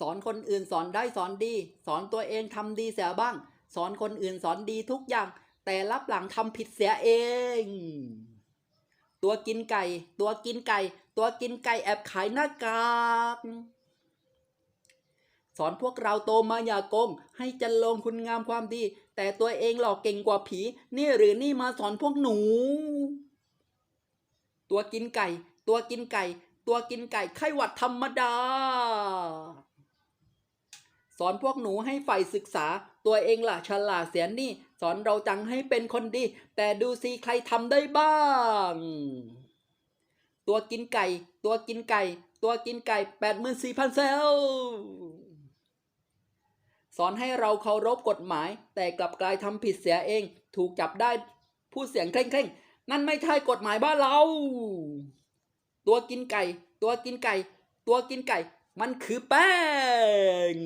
สอนคนอื่นสอนได้สอนดี สอนตัวเองทำดีเสียบ้าง สอนคนอื่นสอนดีทุกอย่าง แต่รับหลังทำผิดเสียเอง ตัวกินไก่ ตัวกินไก่ ตัวกินไก่แอบขายหน้ากากสอนพวกเราโตมาอย่าโกงให้จันลงคุณงามความดี แต่ตัวเองหลอกเก่งกว่าผี นี่หรือนี่มาสอนพวกหนู ตัวกินไก่ ตัวกินไก่ ตัวกินไก่ไข้หวัดธรรมดา สอนพวกหนูให้ใฝ่ศึกษา ตัวเองล่ะฉลาดเสียนี่ สอนเราจังให้เป็นคนดี แต่ดูสิใครทำได้บ้าง ตัวกินไก่ ตัวกินไก่ ตัวกินไก่แปดหมื่นสี่พันเซลสอนให้เราเคารพกฎหมาย แต่กลับกลายทำผิดเสียเอง ถูกจับได้พูดเสียงเคร่งๆนั่นไม่ใช่กฎหมายบ้านเรา ตัวกินไก่ ตัวกินไก่ ตัวกินไก่ มันคือแป้ง